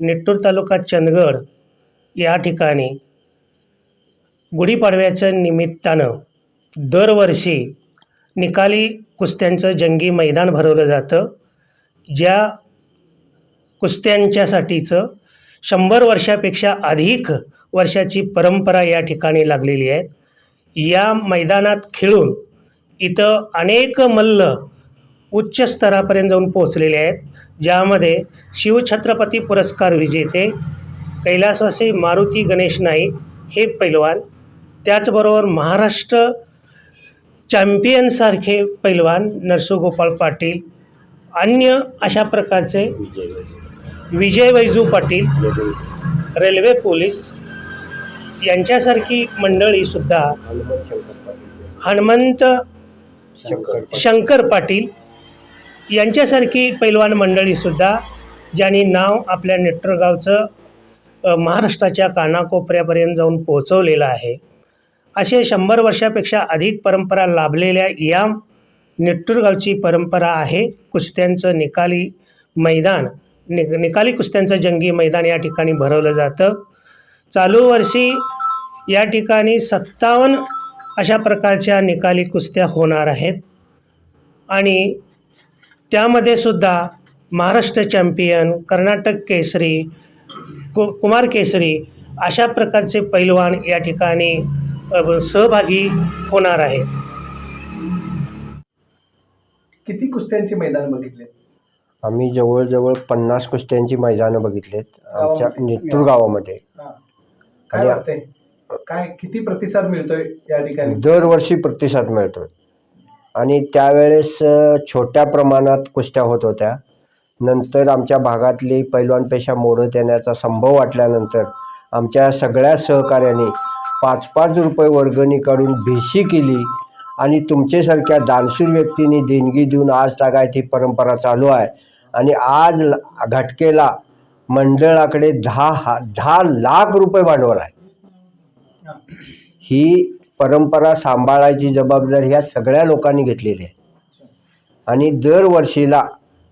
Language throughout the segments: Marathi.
निट्टूर तालुका चंदगड या ठिकाणी गुढीपाडव्याच्या निमित्तानं दरवर्षी निकाली कुस्त्यांचं जंगी मैदान भरवलं जातं. ज्या कुस्त्यांच्यासाठीचं शंभर वर्षापेक्षा अधिक वर्षाची परंपरा या ठिकाणी लागलेली आहे. या मैदानात खेळून इथं अनेक मल्ल उच्च स्तरापर्यंत जाऊन पोहोचलेले आहेत ज्यामध्ये शिवछत्रपती पुरस्कार विजेते कैलासवासी मारुती गणेश नाईक हे पैलवान त्याचबरोबर महाराष्ट्र चॅम्पियनसारखे पैलवान नरसोगोपाळ पाटील अन्य अशा प्रकारचे विजय वैजू पाटील रेल्वे पोलीस यांच्यासारखी मंडळीसुद्धा हनुमंत शंकर पाटील यांच्यासारखी पैलवान मंडळीसुद्धा ज्यांनी नाव आपल्या नेट्रगावचं महाराष्ट्राच्या कानाकोपऱ्यापर्यंत जाऊन पोहोचवलेलं आहे असे शंभर वर्षापेक्षा अधिक परंपरा लाभलेल्या या नेट्टूरगावची परंपरा आहे. कुस्त्यांचं निकाली मैदान नि निकाली कुस्त्यांचं जंगी मैदान या ठिकाणी भरवलं जातं. चालू वर्षी या ठिकाणी सत्तावन्न अशा प्रकारच्या निकाली कुस्त्या होणार आहेत. आणि त्यामध्ये सुद्धा महाराष्ट्र चॅम्पियन कर्नाटक केसरी कु कुमार केसरी अशा प्रकारचे पैलवान या ठिकाणी सहभागी होणार आहेत. किती कुस्त्यांची मैदान बघितले? आम्ही जवळजवळ पन्नास कुस्त्यांची मैदानं बघितलेत आमच्या? निट्टूर गावामध्ये. काय आणि- वाटतंय? काय किती प्रतिसाद मिळतोय या ठिकाणी? दरवर्षी प्रतिसाद मिळतो आणि त्यावेळेस छोट्या प्रमाणात कुस्त्या होत होत्या. नंतर आमच्या भागातली पैलवानपेशा मोडत येण्याचा संभव वाटल्यानंतर आमच्या सगळ्या सहकाऱ्यांनी पाच पाच रुपये वर्गणी काढून भेशी केली आणि तुमच्यासारख्या दानशूर व्यक्तींनी देणगी देऊन आज तागायत ही परंपरा चालू आहे. आणि आज ल- घटकेला मंडळाकडे दहा हा दहा लाख रुपये भांडवल आहे. ही परंपरा सांभाळायची जबाबदारी ह्या सगळ्या लोकांनी घेतलेली आहे. आणि दरवर्षीला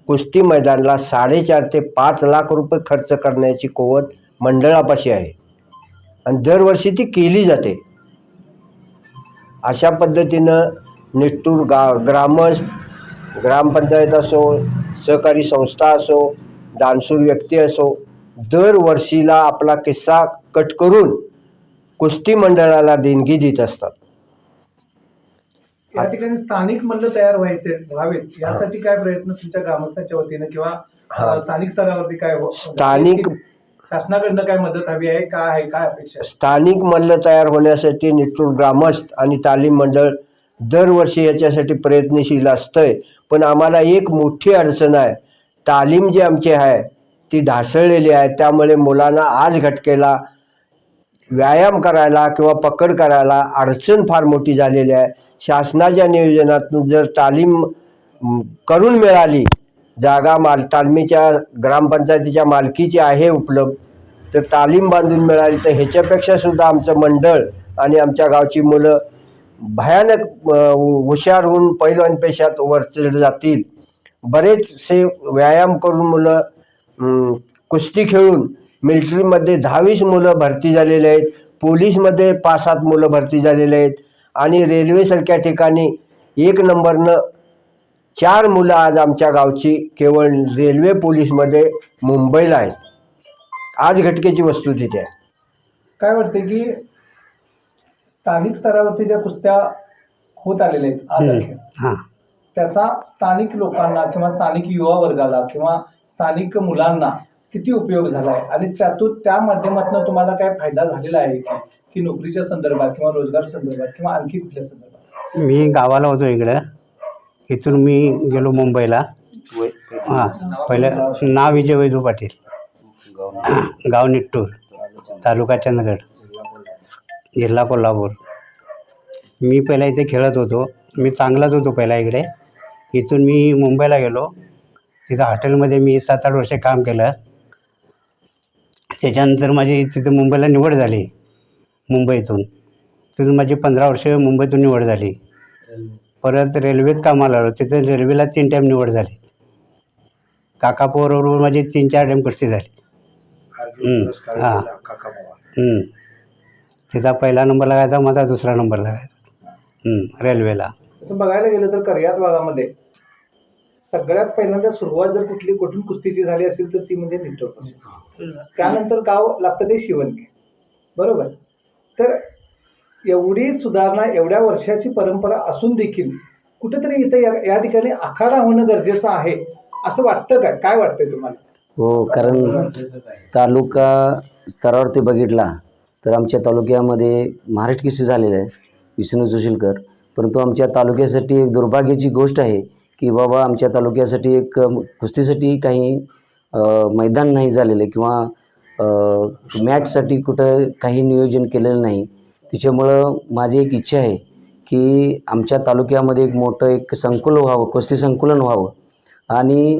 कुस्ती मैदानाला साडेचार ते पाच लाख रुपये खर्च करण्याची कुवत मंडळापाशी आहे. आणि दरवर्षी ती केली जाते. अशा पद्धतीनं निष्ठूर गा ग्रामस्थ ग्रामपंचायत असो सहकारी संस्था असो दानशूर व्यक्ती असो दरवर्षीला आपला किस्सा कट करून कुस्ती मंडळाला देणगी देत असतात. या ठिकाणी स्थानिक मल्ल तयार व्हायचे व्हावेत यासाठी काय प्रयत्न तुमच्या ग्रामस्थांच्या वतीनं किंवा स्थानिक स्तरावरती काय हो- स्थानिक- शासनाकडनं काय मदत हवी आहे काय आहे काय अपेक्षा स्थानिक मल्ल तयार होण्यासाठी निट्टूर ग्रामस्थ आणि तालीम मंडळ दरवर्षी याच्यासाठी प्रयत्नशील असतंय. पण आम्हाला एक मोठी अडचण आहे. तालीम जी आमची आहे ती ढासळलेली आहे. त्यामुळे मुलांना आज घटकेला व्यायाम करायला किंवा पकड करायला अडचण फार मोठी झालेली आहे. शासनाच्या नियोजनातून जर तालीम करून मिळाली जागा माल तालमीच्या ग्रामपंचायतीच्या मालकीची आहे उपलब्ध तर तालीम बांधून मिळाली तर ह्याच्यापेक्षा सुद्धा आमचं मंडळ आणि आमच्या गावची मुलं भयानक हुशार होऊन पैलवान पेशात वरचढ जातील. बरेचसे व्यायाम करून मुलं कुस्ती खेळून मिलिटरीमध्ये दहावीस मुलं भरती झालेले आहेत. पोलीसमध्ये पाच सात मुलं भरती झालेले आहेत. आणि रेल्वेसारख्या ठिकाणी एक नंबरनं चार मुलं आज आमच्या गावची केवळ रेल्वे पोलीसमध्ये मुंबईला आहेत. आज घटकेची वस्तू तिथे आहे. काय वाटते की स्थानिक स्तरावरती ज्या कुस्त्या होत आलेल्या आहेत आज अखेर, हां. त्याचा स्थानिक लोकांना किंवा स्थानिक युवा वर्गाला किंवा स्थानिक मुलांना किती उपयोग झाला आहे आणि त्यातून त्या माध्यमातून तुम्हाला काय फायदा झालेला आहे की नोकरीच्या संदर्भात किंवा रोजगार संदर्भात किंवा आणखी कुठल्या संदर्भात? मी गावाला होतो इकडं. इथून मी गेलो मुंबईला. हां पहिलं नाव विजय वैजू पाटील. गाव निट्टूर तालुका चंदगड जिल्हा कोल्हापूर. मी पहिला इथे खेळत होतो. मी चांगलाच होतो पहिला इकडे. इथून मी मुंबईला गेलो. तिथं हॉटेलमध्ये मी सात आठ वर्ष काम केलं. त्याच्यानंतर माझी तिथं मुंबईला निवड झाली. मुंबईतून. तिथून माझी पंधरा वर्ष मुंबईतून निवड झाली. परत रेल्वेत कामाला आलो. तिथे रेल्वेला तीन टाईम निवड झाली. काकापोबरोबर माझी तीन चार टाईम कुस्ती झाली. हम्म, हां. हम्म. तिचा पहिला नंबर लागायचा माझा दुसरा नंबर लागायचा. हम्म, रेल्वेला. बघायला गेलं तर कर्यात भागामध्ये सगळ्यात पहिल्यांदा सुरुवात जर कुठली कुठून कुस्तीची झाली असेल तर ती म्हणजे निटोर त्यानंतर गाव लागतं ते शिवणके. बरोबर? तर एवढी सुधारणा एवढ्या वर्षाची परंपरा असून देखील कुठेतरी इथे या या ठिकाणी आखाडा होणं गरजेचं आहे असं वाटतं काय? काय वाटतंय तुम्हाला? हो कारण तालुका स्तरावरती बघितला तर आमच्या तालुक्यामध्ये महाराष्ट्र केसरी झालेलं आहे विष्णू जोशीलकर. परंतु आमच्या तालुक्यासाठी एक दुर्भाग्याची गोष्ट आहे की बाबा आमच्या तालुक्यासाठी एक कुस्तीसाठी काही मैदान नाही झालेलं किंवा मॅटसाठी कुठं काही नियोजन केलेलं नाही. त्याच्यामुळं माझी एक इच्छा आहे की आमच्या तालुक्यामध्ये एक मोठं एक संकुल व्हावं कुस्ती संकुलन व्हावं. आणि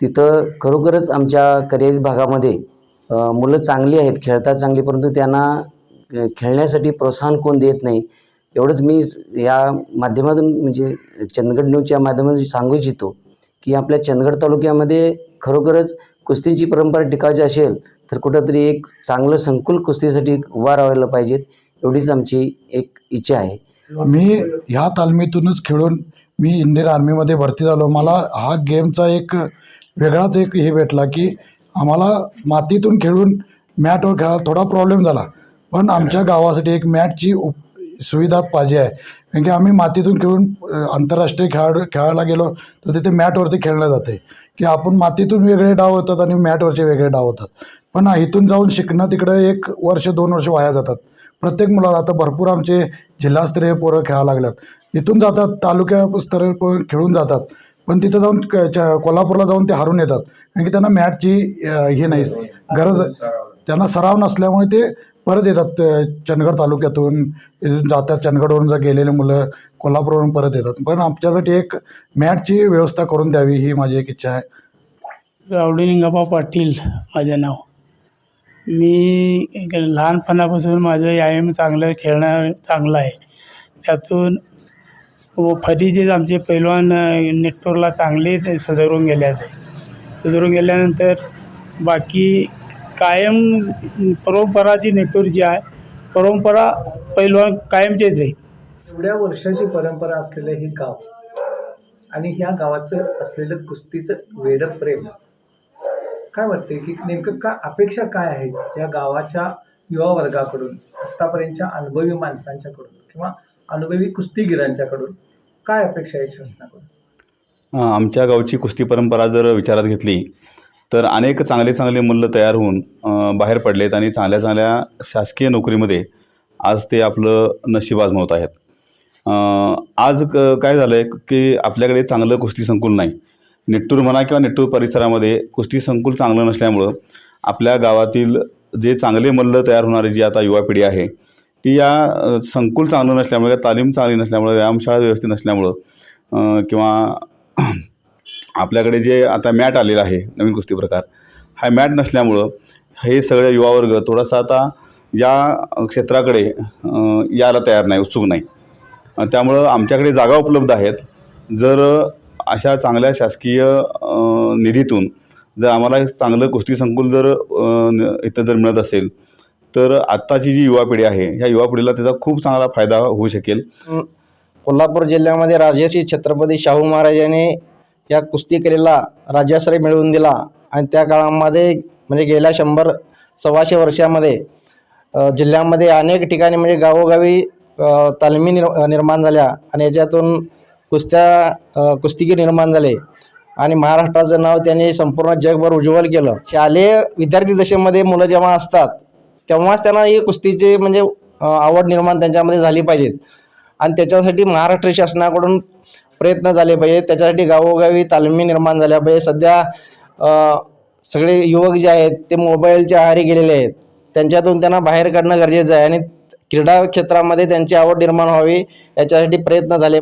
तिथं खरोखरच आमच्या करिअर भागामध्ये मुलं चांगली आहेत खेळतात चांगली परंतु त्यांना खेळण्यासाठी प्रोत्साहन कोण देत नाही एवढंच मी या माध्यमातून म्हणजे चंदगड न्यूजच्या माध्यमातून सांगू इच्छितो की आपल्या चंदगड तालुक्यामध्ये खरोखरच कुस्तीची परंपरा टिकायची असेल तर कुठंतरी एक चांगलं संकुल कुस्तीसाठी उभा राहायला पाहिजेत एवढीच आमची एक इच्छा आहे. मी ह्या तालमीतूनच खेळून मी इंडियन आर्मीमध्ये भरती झालो. मला हा गेमचा एक वेगळाच एक हे भेटला की आम्हाला मातीतून खेळून मॅटवर खेळायला थोडा प्रॉब्लेम झाला. पण आमच्या गावासाठी एक मॅटची उप सुविधा पाहिजे आहे. कारण की आम्ही मातीतून खेळून आंतरराष्ट्रीय खेळाडू खेळायला गेलो तर तिथे मॅटवरती खेळलं जाते. की आपण मातीतून वेगळे डाव होतात आणि मॅटवरचे वेगळे डाव होतात. पण इथून जाऊन शिकणं तिकडं एक वर्ष दोन वर्ष वाया जातात. प्रत्येक मुलाला आता भरपूर आमचे जिल्हास्तरीय पोरं खेळायला लागल्यात. इथून जातात तालुक्या स्तरीय पोरं खेळून जातात. पण तिथं जाऊन क- कोल्हापूरला जाऊन ते हारून येतात. कारण की त्यांना मॅटची हे नाही गरज त्यांना सराव नसल्यामुळे ते परत येतात चंदगड तालुक्यातून जातात चंदगडवरून जर गेलेले मुलं कोल्हापूरवरून परत येतात. पण आमच्यासाठी एक मॅटची व्यवस्था करून द्यावी ही माझी एक इच्छा आहे. रावडीलिंगाबा पाटील माझं नाव. मी लहानपणापासून माझं व्यायाम चांगलं खेळणं चांगलं आहे. त्यातून व फरीचेच आमचे पैलवान नेटवर्कला चांगले ते सुधारून गेले आहे सुधारून गेल्यानंतर बाकी कायम परंपराची नेटवर्क जी आहे परंपरा पैलवान कायमचेच आहे एवढ्या वर्षाची परंपरा असलेलं हे गाव आणि ह्या गावाचं असलेलं कुस्तीचं वेडं प्रेम काय वाटते की नेमकं काय अपेक्षा काय आहेत या गावाच्या युवा वर्गाकडून आत्तापर्यंतच्या अनुभवी माणसांच्याकडून किंवा अनुभवी कुस्तीगिरांच्याकडून काय अपेक्षा आहे शासनाकडून? अ, आमच्या गावची कुस्ती परंपरा जर विचारात घेतली तर अनेक चांगले चांगले मुलं तयार होऊन बाहेर पडलेत आणि चांगल्या चांगल्या शासकीय नोकरीमध्ये आज ते आपलं नशीब आजमावत आहेत. आज क काय झालं आहे की आपल्याकडे चांगलं कुस्ती संकुल नाही. निट्टूर म्हणा किंवा निट्टूर परिसरामध्ये कुस्ती संकुल चांगलं नसल्यामुळं आपल्या गावातील जे चांगले मल्ल तयार होणारी जी आता युवा पिढी आहे ती या संकुल चांगलं नसल्यामुळे तालीम चांगली नसल्यामुळं व्यायामशाळा व्यवस्थित नसल्यामुळं किंवा आपल्याकडे जे आता मॅट आलेलं आहे नवीन कुस्ती प्रकार हा मॅट नसल्यामुळं हे सगळे युवा वर्ग थोडासा आता या क्षेत्राकडे यायला तयार नाही उत्सुक नाही. त्यामुळं आमच्याकडे जागा उपलब्ध आहेत. जर अशा चांगल्या शासकीय निधीतून जर आम्हाला चांगलं कुस्ती संकुल जर इथं जर मिळत असेल तर आत्ताची जी युवा पिढी आहे ह्या युवा पिढीला त्याचा खूप चांगला फायदा होऊ शकेल. कोल्हापूर जिल्ह्यामध्ये राजर्षी छत्रपती शाहू महाराजांनी या कुस्तीकलेला राज्याश्रय मिळवून दिला. आणि त्या काळामध्ये म्हणजे गेल्या शंभर सव्वाशे वर्षामध्ये जिल्ह्यामध्ये अनेक ठिकाणी म्हणजे गावोगावी तालमी निर निर्माण झाल्या. आणि याच्यातून कुस्त्या कुस्तीगीर निर्माण झाले. आणि महाराष्ट्राचं नाव त्यांनी संपूर्ण जगभर उज्ज्वल केलं. शालेय विद्यार्थी दशेमध्ये मुलं जेव्हा असतात तेव्हाच त्यांना ही कुस्तीची म्हणजे आवड निर्माण त्यांच्यामध्ये झाली पाहिजेत आणि त्याच्यासाठी महाराष्ट्र शासनाकडून प्रयत्न झाले पाहिजे. त्याच्यासाठी गावोगावी तालमी निर्माण झाल्या पाहिजे. सध्या सगळे युवक जे आहेत ते मोबाईलच्या आहारी गेलेले आहेत. त्यांच्यातून त्यांना बाहेर काढणं गरजेचं आहे आणि क्रीडा क्षेत्रामध्ये त्यांची आवड निर्माण व्हावी याच्यासाठी प्रयत्न झाले.